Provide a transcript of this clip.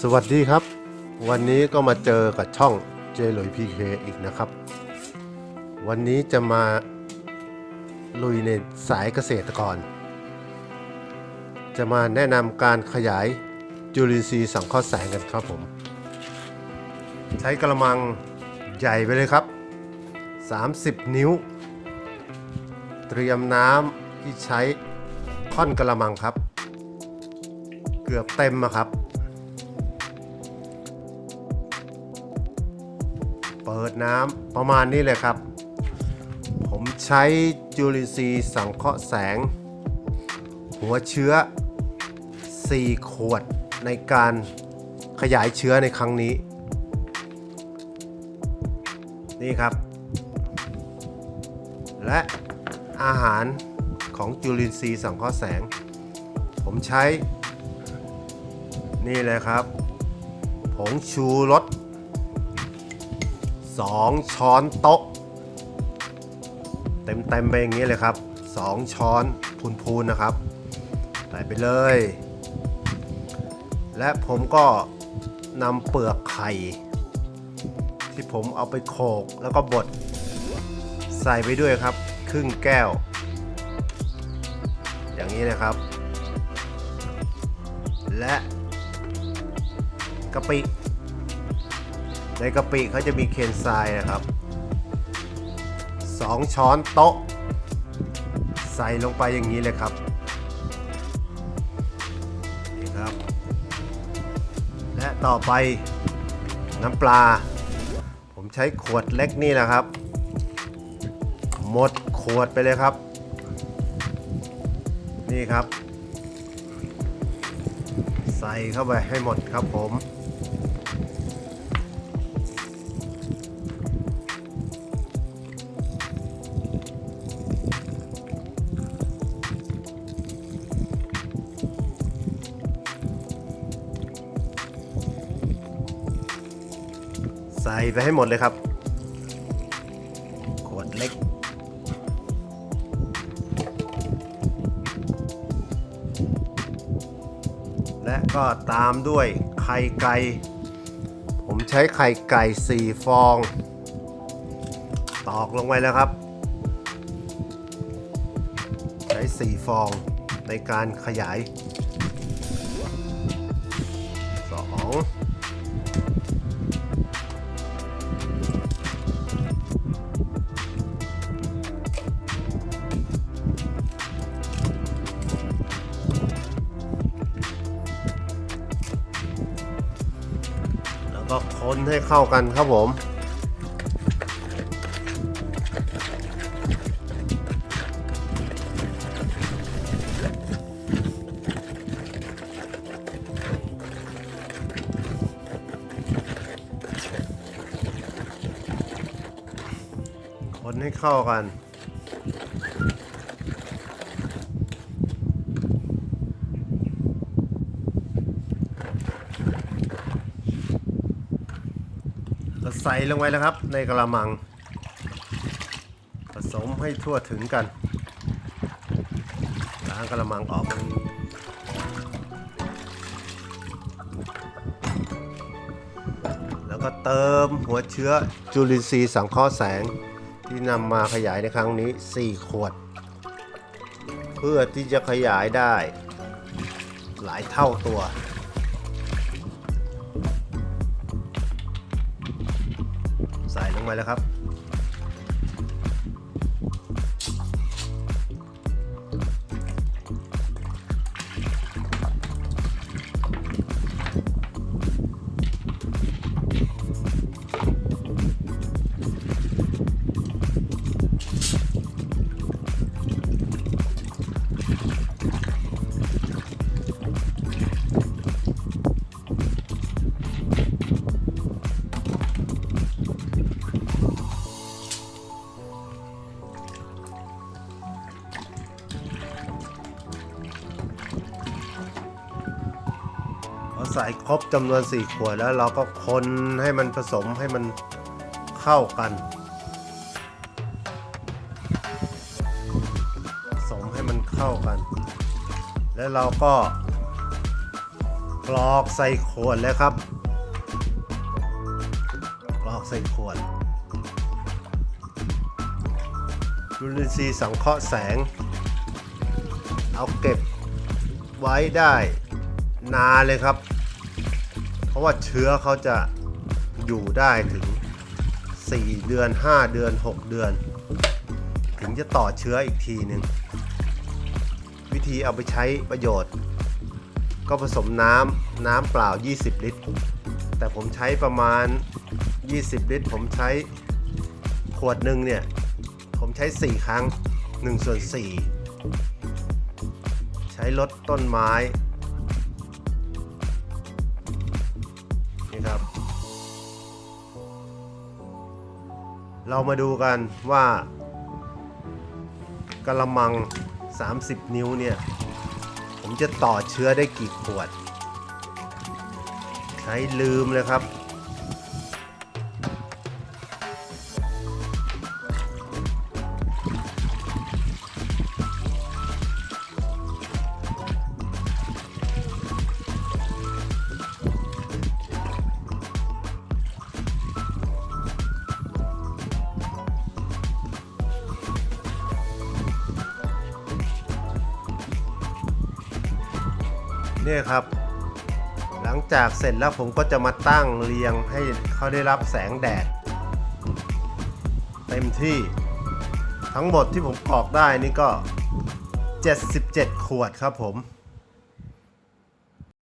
สวัสดีครับ วันนี้ก็มาเจอกับช่องเจหลุยพีเคอีกนะครับ วันนี้จะมาลุยในสายเกษตรกร จะมาแนะนำการขยายจุลินทรีย์สังเคราะห์แสงกันครับผม ใช้กระมังใหญ่ไปเลยครับ 30 นิ้ว เตรียมน้ำที่ใช้ค่อนกระมังครับ เกือบเต็มอะครับ เปิดน้ำประมาณนี้เลยครับ ผมใช้จุลินทรีย์สังเคราะห์แสง หัวเชื้อ 4 ขวดในการขยายเชื้อในครั้งนี้ นี่ครับ และอาหารของจุลินทรีย์สังเคราะห์แสง ผมใช้ นี่เลยครับ ผงชูรส 2 ช้อนโต๊ะ เต็มๆไปอย่างนี้เลยครับ 2 ช้อนพูนๆนะครับ ใส่ไปเลย และผมก็นำเปลือกไข่ ที่ผมเอาไปโขกแล้วก็บด ใส่ไปด้วยครับ ครึ่งแก้ว อย่างนี้นะครับ และกะปิ ในกะปิเขาจะมีเคนไซน์นะครับ 2 ช้อนโต๊ะ ใส่ลงไปอย่างนี้เลยครับนี่ครับ และต่อไปน้ำปลา ผมใช้ขวดเล็กนี่นะครับ หมดขวดไปเลยครับ นี่ครับ ใส่เข้าไปให้หมดครับผม ใส่ไปให้หมดเลยครับ ขวดเล็ก และก็ตามด้วยไข่ไก่ ผมใช้ไข่ไก่4ฟอง ตอกลงไปแล้วครับ ใช้4ฟองในการขยาย ก็คนให้เข้ากันครับผม คนให้เข้ากัน ใส่ลงไปแล้วครับ ในกระมัง ผสมให้ทั่วถึงกันล้างกระมังออกแล้วก็เติมหัวเชื้อจุลินทรีย์สังเคราะห์แสงที่นำมาขยายในครั้งนี้ 4 ขวด เพื่อที่จะขยายได้หลายเท่าตัว ไปแล้วครับพอ ใส่ครบจำนวน4ขวดแล้วเราก็คนให้มันผสมให้มันเข้ากัน ผสมให้มันเข้ากัน แล้วเราก็กรอกใส่ขวดแล้วครับกรอกใส่ขวดจุลินทรีย์สังเคราะห์แสง เอาเก็บไว้ได้นานเลยครับ ราะว่าเชื้อเขาจะอยู่ได้ถึง 4 เดือน 5 เดือน 6 เดือน ถึงจะต่อเชื้ออีกทีหนึ่งวิธีเอาไปใช้ประโยชน์ ก็ผสมน้ำน้ำเปล่า 20 ลิตร แต่ผมใช้ประมาณ 20 ลิตร ผมใช้ขวดหนึ่งเนี่ย ผมใช้ 4 ครั้ง1ส่วน4ใช้ลดต้นไม้ เรามาดูกันว่ากระมัง 30 นิ้วเนี่ย ผมจะต่อเชื้อได้กี่ขวด ใช้ลืมเลยครับ เนี่ยครับ หลังจากเสร็จแล้วผมก็จะมาตั้งเรียงให้เขาได้รับแสงแดด เต็มที่ทั้งหมดที่ผมกรอกได้นี่ก็ 77 ขวดครับผม